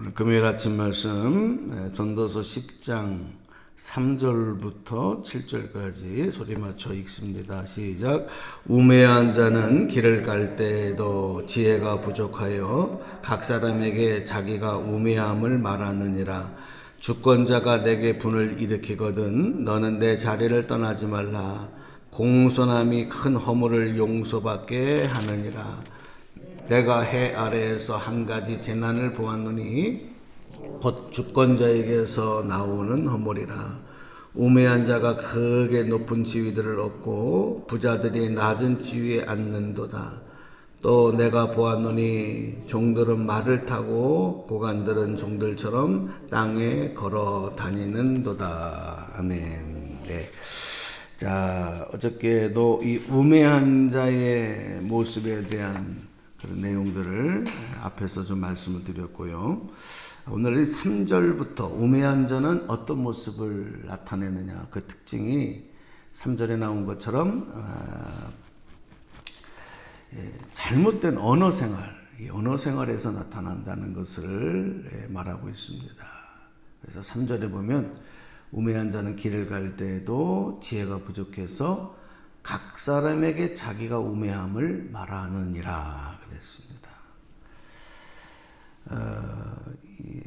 오늘 금요일 아침 말씀 예, 전도서 10장 3절부터 7절까지 소리 맞춰 읽습니다. 시작. 우매한 자는 길을 갈 때에도 지혜가 부족하여 각 사람에게 자기가 우매함을 말하느니라. 주권자가 내게 분을 일으키거든 너는 내 자리를 떠나지 말라. 공손함이 큰 허물을 용서받게 하느니라. 내가 해 아래에서 한 가지 재난을 보았노니 곧 주권자에게서 나오는 허물이라. 우매한 자가 크게 높은 지위들을 얻고 부자들이 낮은 지위에 앉는도다. 또 내가 보았노니 종들은 말을 타고 고관들은 종들처럼 땅에 걸어 다니는도다. 아멘. 네. 자 어저께도 이 우매한 자의 모습에 대한 그런 내용들을 앞에서 좀 말씀을 드렸고요. 오늘 3절부터 우매한 자는 어떤 모습을 나타내느냐 그 특징이 3절에 나온 것처럼 아, 예, 잘못된 언어 생활, 이 언어 생활에서 나타난다는 것을 예, 말하고 있습니다. 그래서 3절에 보면 우매한 자는 길을 갈 때에도 지혜가 부족해서 각 사람에게 자기가 우매함을 말하느니라 그랬습니다. 어, 이,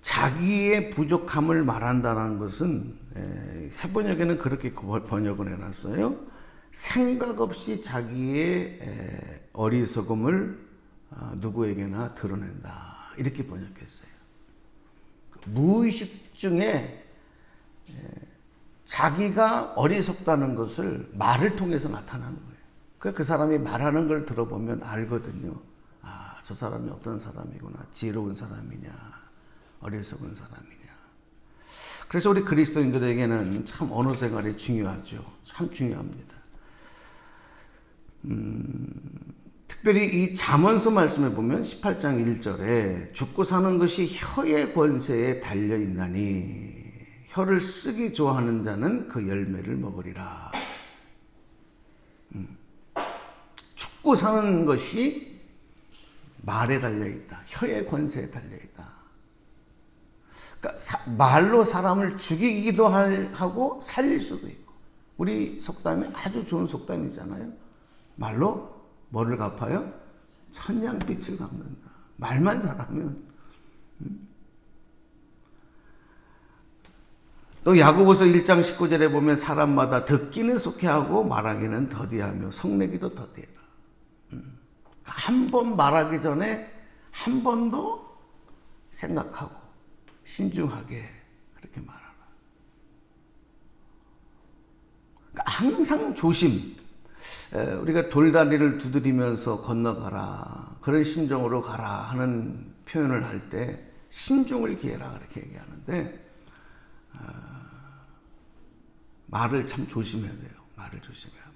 자기의 부족함을 말한다는 것은 에, 세번역에는 그렇게 번역을 해놨어요. 생각 없이 자기의 에, 어리석음을 어, 누구에게나 드러낸다 이렇게 번역했어요. 무의식 중에 에, 자기가 어리석다는 것을 말을 통해서 나타나는 거예요. 그 사람이 말하는 걸 들어보면 알거든요. 아, 저 사람이 어떤 사람이구나. 지혜로운 사람이냐. 어리석은 사람이냐. 그래서 우리 그리스도인들에게는 참 언어 생활이 중요하죠. 참 중요합니다. 음, 특별히 이 잠언서 말씀에 보면 18장 1절에 죽고 사는 것이 혀의 권세에 달려 있나니 혀를 쓰기 좋아하는 자는 그 열매를 먹으리라. 음. 죽고 사는 것이 말에 달려 있다. 혀의 권세에 달려 있다. 그러니까 사, 말로 사람을 죽이기도 하고 살릴 수도 있고. 우리 속담이 아주 좋은 속담이잖아요. 말로 뭐를 갚아요? 천냥빛을 갚는다. 말만 잘하면. 음? 또 야고보서 1장 19절에 보면 사람마다 듣기는 속해하고 말하기는 더디하며 성내기도 더디해라. 음. 한번 말하기 전에 한번더 생각하고 신중하게 그렇게 말하라. 그러니까 항상 조심. 우리가 돌다리를 두드리면서 건너가라. 그런 심정으로 가라 하는 표현을 할 때 신중을 기해라 그렇게 얘기하는데 말을 참 조심해야 돼요. 말을 조심해야 합니다.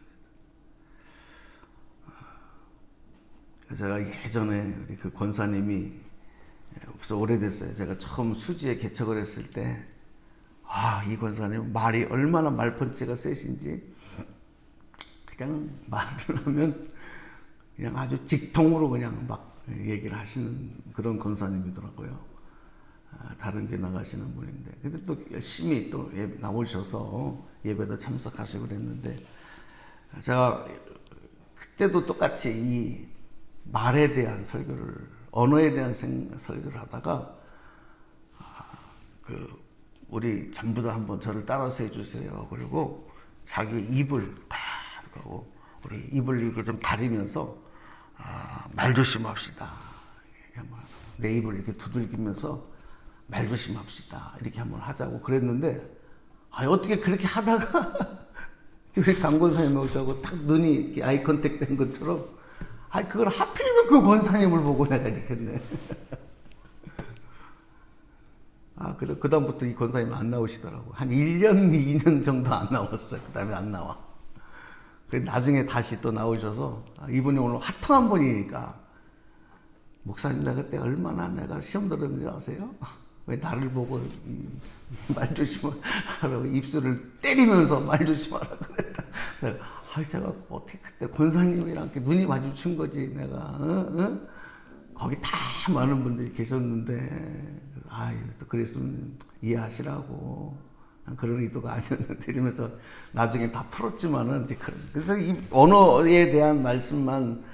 제가 예전에 우리 그 권사님이 벌써 오래됐어요. 제가 처음 수지에 개척을 했을 때, 아, 이 권사님 말이 얼마나 말펀치가 세신지, 그냥 말을 하면 그냥 아주 직통으로 그냥 막 얘기를 하시는 그런 권사님이더라고요. 아, 다른 교 나가시는 분인데. 근데 또 열심히 또 나오셔서 예배도 참석하시고 그랬는데 제가 그때도 똑같이 이 말에 대한 설교를 언어에 대한 생, 설교를 하다가 아, 그 우리 전부 다 한번 저를 따라서 해주세요. 그리고 자기 입을 딱 하고 우리 입을 이렇게 좀 가리면서 아, 말 조심합시다. 내 입을 이렇게 두들기면서 말 조심합시다. 이렇게 한번 하자고 그랬는데, 아, 어떻게 그렇게 하다가, 우리 강권사님 오셔고 딱 눈이 이렇게 아이 컨택 된 것처럼, 아, 그걸 하필이면 그 권사님을 보고 내가 이렇게 했네. 아, 그래, 그다음부터 이 권사님 안 나오시더라고. 한 1년, 2년 정도 안 나왔어요. 그 다음에 안 나와. 그래, 나중에 다시 또 나오셔서, 아, 이분이 오늘 화통한 분이니까, 목사님, 내가 그때 얼마나 내가 시험 들었는지 아세요? 왜 나를 보고 말 조심하라고 입술을 때리면서 말 조심하라 그랬다. 그래서 아, 제가 어떻게 그때 권사님이랑 이렇게 눈이 마주친 거지 내가 어? 어? 거기 다 많은 분들이 계셨는데 아, 또 그랬으면 이해하시라고 그런 의도가 아니었는데 이러면서 나중에 다 풀었지만은 이제 그- 그래서 이 언어에 대한 말씀만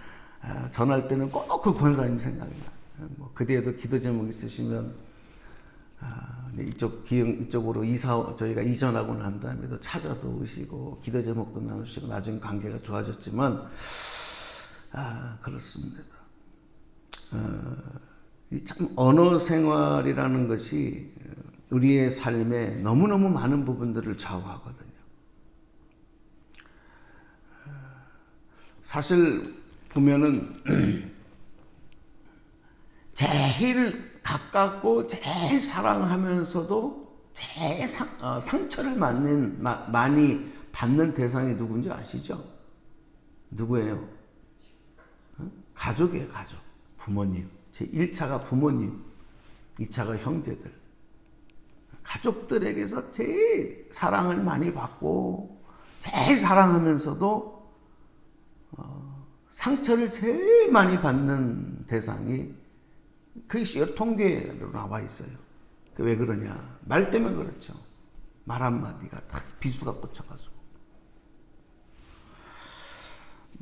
아, 전할 때는 꼭 그 권사님 생각이 나요. 뭐 그대에도 기도 제목 있으시면 이쪽 기흥 이쪽으로 이사 저희가 이전하고 난 다음에도 찾아도 오시고 기도 제목도 나누시고 나중에 관계가 좋아졌지만 아 그렇습니다. 어, 이참 언어 생활이라는 것이 우리의 삶에 너무 너무 많은 부분들을 좌우하거든요. 어, 사실 보면은 제일 가깝고 제일 사랑하면서도 제일 상, 어, 상처를 받는, 마, 많이 받는 대상이 누군지 아시죠? 누구예요? 어? 가족이에요, 가족. 부모님. 제 1차가 부모님, 2차가 형제들. 가족들에게서 제일 사랑을 많이 받고, 제일 사랑하면서도, 어, 상처를 제일 많이 받는 대상이 그것이 통계로 나와 있어요. 그왜 그러냐? 말 때문에 그렇죠. 말 한마디가 딱 비수가 꽂혀가지고.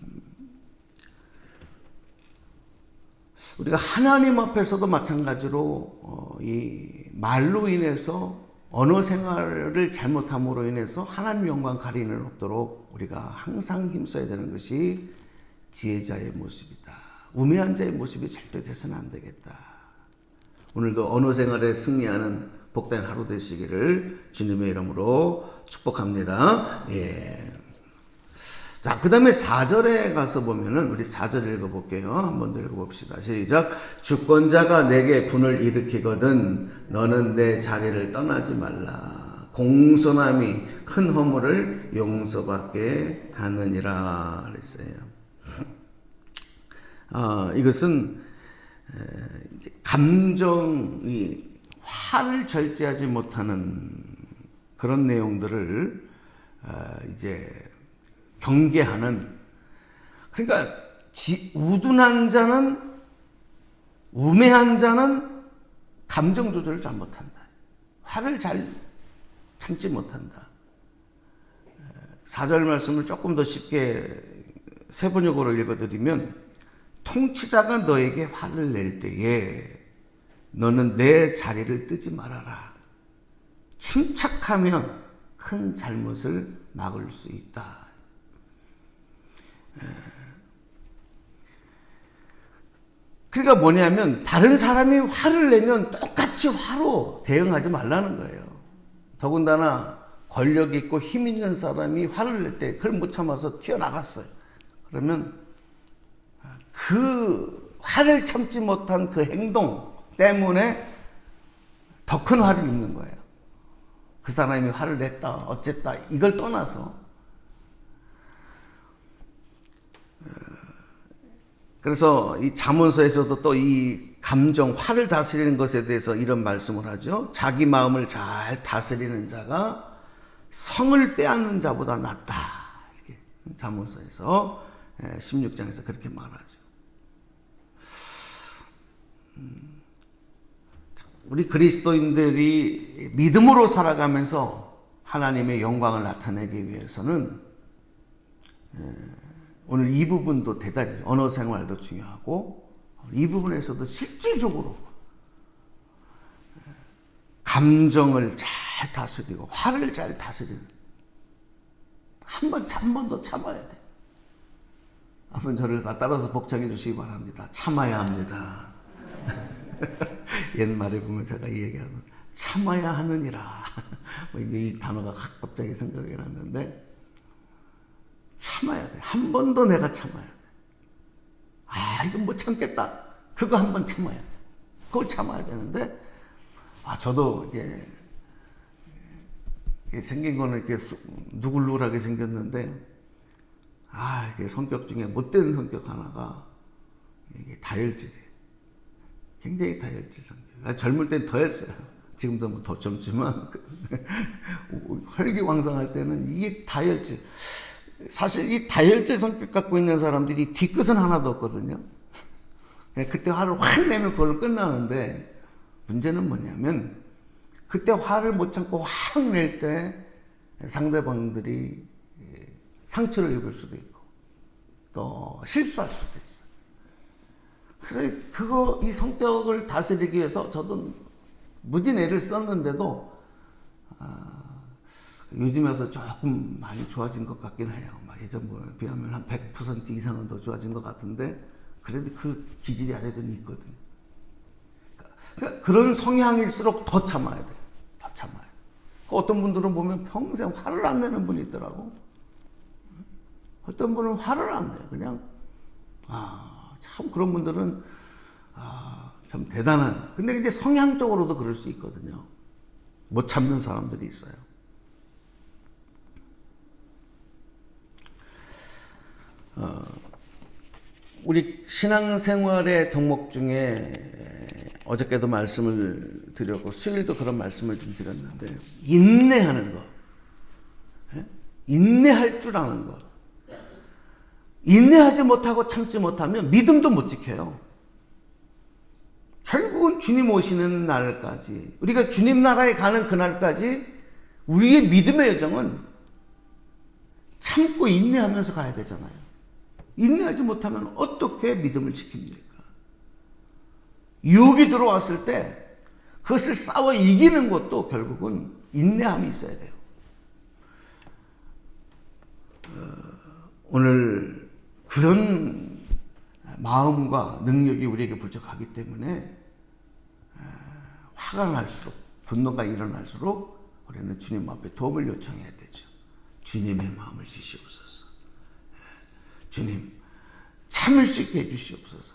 음. 우리가 하나님 앞에서도 마찬가지로 어, 이 말로 인해서 언어 생활을 잘못함으로 인해서 하나님 영광 가리는 없도록 우리가 항상 힘써야 되는 것이 지혜자의 모습이다. 우매한 자의 모습이 절대 돼서는 안 되겠다. 오늘도 언어 생활에 승리하는 복된 하루 되시기를 주님의 이름으로 축복합니다. 예. 자, 그 다음에 4절에 가서 보면은, 우리 4절 읽어볼게요. 한번 더 읽어봅시다. 시작. 주권자가 내게 분을 일으키거든, 너는 내 자리를 떠나지 말라. 공손함이 큰 허물을 용서받게 하느니라. 그랬어요. 아, 이것은 감정이 화를 절제하지 못하는 그런 내용들을 어, 이제 경계하는 그러니까 지, 우둔한 자는 우매한 자는 감정 조절을 잘 못한다. 화를 잘 참지 못한다. 사절 말씀을 조금 더 쉽게 세번역으로 읽어드리면 통치자가 너에게 화를 낼 때에 너는 내 자리를 뜨지 말아라. 침착하면 큰 잘못을 막을 수 있다. 그러니까 뭐냐면 다른 사람이 화를 내면 똑같이 화로 대응하지 말라는 거예요. 더군다나 권력 있고 힘 있는 사람이 화를 낼 때 그걸 못 참아서 튀어나갔어요. 그러면 그 화를 참지 못한 그 행동 때문에 더 큰 화를 입는 거예요. 그 사람이 화를 냈다, 어쨌다, 이걸 떠나서. 그래서 이 자문서에서도 또 이 감정, 화를 다스리는 것에 대해서 이런 말씀을 하죠. 자기 마음을 잘 다스리는 자가 성을 빼앗는 자보다 낫다. 이렇게 자문서에서 16장에서 그렇게 말하죠. 우리 그리스도인들이 믿음으로 살아가면서 하나님의 영광을 나타내기 위해서는 오늘 이 부분도 대단히 언어 생활도 중요하고 이 부분에서도 실질적으로 감정을 잘 다스리고 화를 잘 다스리는 한번한번더 참아야 돼. 한번 저를 다 따라서 복창해 주시기 바랍니다. 참아야 합니다. 옛말에 보면 제가 이 얘기하면 참아야 하느니라. 뭐 이제 이 단어가 갑자기 생각이 났는데 참아야 돼. 한 번 더 내가 참아야 돼. 아, 이건 못 참겠다. 그거 한 번 참아야 돼. 그걸 참아야 되는데, 아, 저도 이게 생긴 거는 이렇게 수- 누글누글하게 생겼는데, 아, 이게 성격 중에 못된 성격 하나가 이게 다혈질이에요. 굉장히 다혈질 성격. 아, 젊을 땐 더 했어요. 지금도 뭐 더 젊지만 혈기왕성할 때는 이게 다혈질. 사실 이 다혈질 성격 갖고 있는 사람들이 뒤끝은 하나도 없거든요. 예, 그때 화를 확 내면 그걸로 끝나는데 문제는 뭐냐면 그때 화를 못 참고 확 낼 때 상대방들이 예, 상처를 입을 수도 있고 또 실수할 수도 있어요. 그래서 그거 이 성격을 다스리기 위해서 저도 무진 애를 썼는데도 아, 요즘에 와서 조금 많이 좋아진 것 같긴 해요. 막 예전에 비하면 한 100% 이상은 더 좋아진 것 같은데 그래도 그 기질이 아직은 있거든요. 그러니까 그런 성향일수록 더 참아야 돼요. 더 참아야 돼요. 그 어떤 분들은 보면 평생 화를 안 내는 분이 있더라고. 어떤 분은 화를 안 내요. 그냥 아, 참 그런 분들은 아, 참 대단한. 근데 이제 성향적으로도 그럴 수 있거든요. 못 참는 사람들이 있어요. 어, 우리 신앙생활의 덕목 중에 어저께도 말씀을 드렸고 수요일도 그런 말씀을 좀 드렸는데 인내하는 것, 예? 인내할 줄 아는 것. 인내하지 못하고 참지 못하면 믿음도 못 지켜요. 결국은 주님 오시는 날까지 우리가 주님 나라에 가는 그날까지 우리의 믿음의 여정은 참고 인내하면서 가야 되잖아요. 인내하지 못하면 어떻게 믿음을 지킵니까? 유혹이 들어왔을 때 그것을 싸워 이기는 것도 결국은 인내함이 있어야 돼요. 어, 오늘 그런 마음과 능력이 우리에게 부족하기 때문에 화가 날수록 분노가 일어날수록 우리는 주님 앞에 도움을 요청해야 되죠. 주님의 마음을 주시옵소서. 주님 참을 수 있게 해주시옵소서.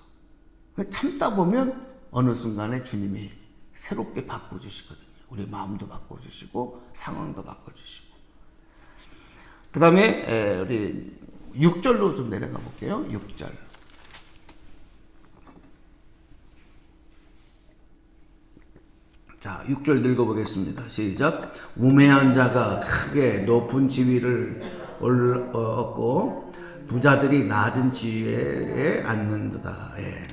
참다 보면 어느 순간에 주님이 새롭게 바꿔주시거든요. 우리 마음도 바꿔주시고 상황도 바꿔주시고. 그 다음에 우리 6절로 좀 내려가 볼게요. 6절. 자, 6절 읽어보겠습니다. 시작. 우매한 자가 크게 높은 지위를 얻고 부자들이 낮은 지위에 앉는다. 예.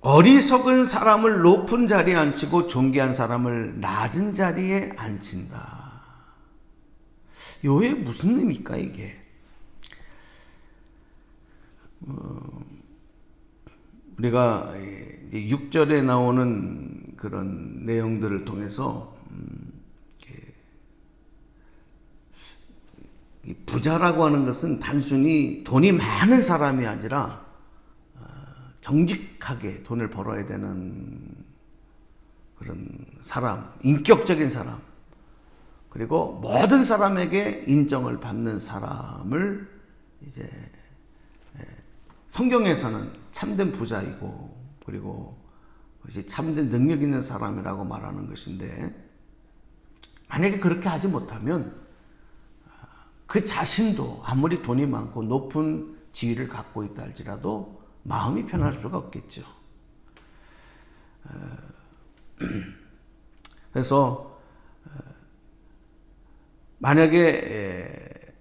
어리석은 사람을 높은 자리에 앉히고 존귀한 사람을 낮은 자리에 앉힌다. 요에 무슨 의미입니까, 이게? 어, 우리가 6절에 나오는 그런 내용들을 통해서 음, 부자라고 하는 것은 단순히 돈이 많은 사람이 아니라 어, 정직하게 돈을 벌어야 되는 그런 사람, 인격적인 사람, 그리고 모든 사람에게 인정을 받는 사람을 이제 성경에서는 참된 부자이고 그리고 그것이 참된 능력 있는 사람이라고 말하는 것인데 만약에 그렇게 하지 못하면 그 자신도 아무리 돈이 많고 높은 지위를 갖고 있다 할지라도 마음이 편할 수가 없겠죠. 그래서 만약에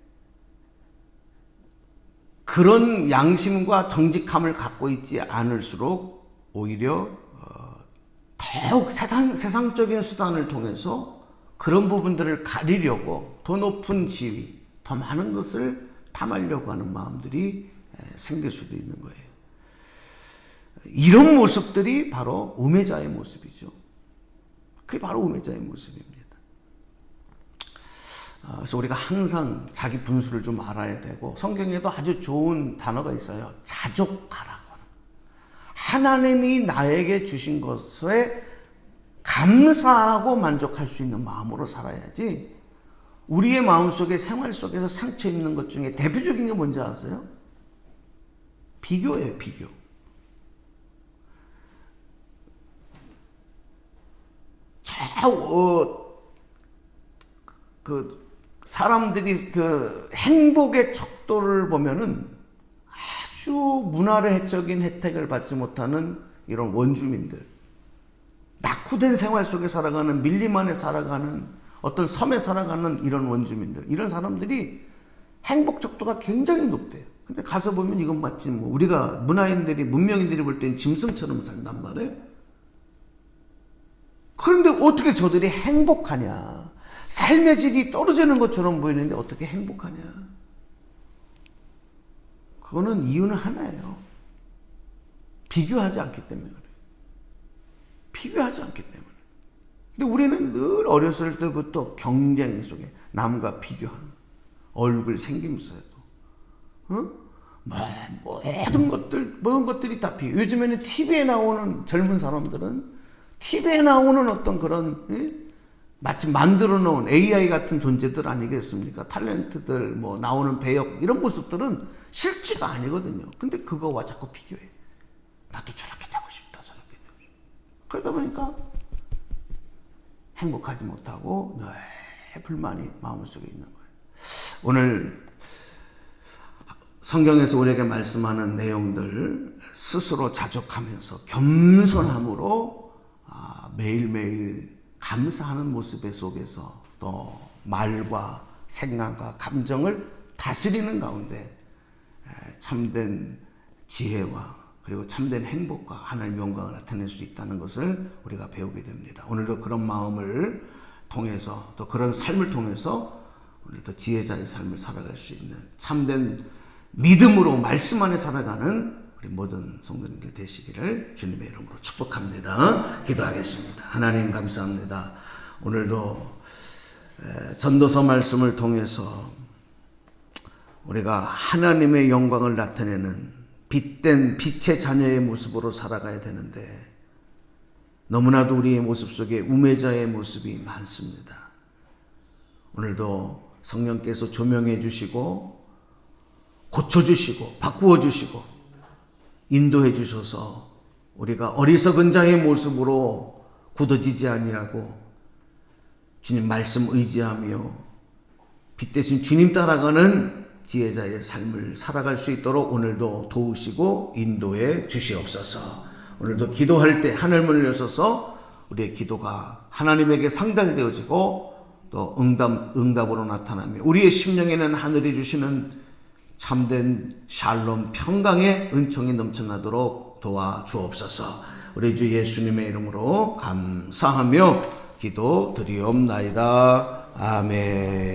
그런 양심과 정직함을 갖고 있지 않을수록 오히려 어, 더욱 세상, 세상적인 수단을 통해서 그런 부분들을 가리려고 더 높은 지위, 더 많은 것을 탐하려고 하는 마음들이 생길 수도 있는 거예요. 이런 모습들이 바로 우매자의 모습이죠. 그게 바로 우매자의 모습입니다. 어, 그래서 우리가 항상 자기 분수를 좀 알아야 되고 성경에도 아주 좋은 단어가 있어요. 자족하라고. 하나님이 나에게 주신 것에 감사하고 만족할 수 있는 마음으로 살아야지 우리의 마음 속에 생활 속에서 상처 입는 것 중에 대표적인 게 뭔지 아세요? 비교예요, 비교. 저, 어, 그, 사람들이 그 행복의 척도를 보면은 아주 문화적인 혜택을 받지 못하는 이런 원주민들. 낙후된 생활 속에 살아가는 밀림 안에 살아가는 어떤 섬에 살아가는 이런 원주민들. 이런 사람들이 행복 척도가 굉장히 높대요. 근데 가서 보면 이건 마치 뭐 우리가 문화인들이 문명인들이 볼 때는 짐승처럼 산단 말이에요. 그런데 어떻게 저들이 행복하냐? 삶의 질이 떨어지는 것처럼 보이는데 어떻게 행복하냐? 그거는 이유는 하나예요. 비교하지 않기 때문에 그래요. 비교하지 않기 때문에. 근데 우리는 늘 어렸을 때부터 경쟁 속에 남과 비교하는 얼굴 생김새도 어? 뭐, 모든 것들 모든 것들이 다 비교. 요즘에는 TV에 나오는 젊은 사람들은 TV에 나오는 어떤 그런 예? 마치 만들어 놓은 AI 같은 존재들 아니겠습니까? 탤런트들 뭐 나오는 배역 이런 모습들은 실제가 아니거든요. 근데 그거와 자꾸 비교해. 나도 저렇게 되고 싶다. 저렇게 되고 싶다. 그러다 보니까 행복하지 못하고 늘 불만이 마음속에 있는 거예요. 오늘 성경에서 우리에게 말씀하는 내용들 스스로 자족하면서 겸손함으로 아, 매일매일 감사하는 모습의 속에서 또 말과 생각과 감정을 다스리는 가운데 에, 참된 지혜와 그리고 참된 행복과 하나님의 영광을 나타낼 수 있다는 것을 우리가 배우게 됩니다. 오늘도 그런 마음을 통해서 또 그런 삶을 통해서 오늘도 지혜자의 삶을 살아갈 수 있는 참된 믿음으로 말씀 안에 살아가는 우리 모든 성도님들 되시기를 주님의 이름으로 축복합니다. 기도하겠습니다. 하나님 감사합니다. 오늘도 에, 전도서 말씀을 통해서 우리가 하나님의 영광을 나타내는 빛된 빛의 자녀의 모습으로 살아가야 되는데 너무나도 우리의 모습 속에 우매자의 모습이 많습니다. 오늘도 성령께서 조명해 주시고 고쳐 주시고 바꾸어 주시고 인도해 주셔서 우리가 어리석은 자의 모습으로 굳어지지 아니하고 주님 말씀 의지하며 빛 대신 주님 따라가는 지혜자의 삶을 살아갈 수 있도록 오늘도 도우시고 인도해 주시옵소서. 오늘도 기도할 때 하늘 문을 여셔서 우리의 기도가 하나님에게 상달되어지고 또 응답, 응답으로 나타나며 우리의 심령에는 하늘이 주시는 참된 샬롬 평강의 은총이 넘쳐나도록 도와 주옵소서. 우리 주 예수님의 이름으로 감사하며 기도 드리옵나이다. 아멘.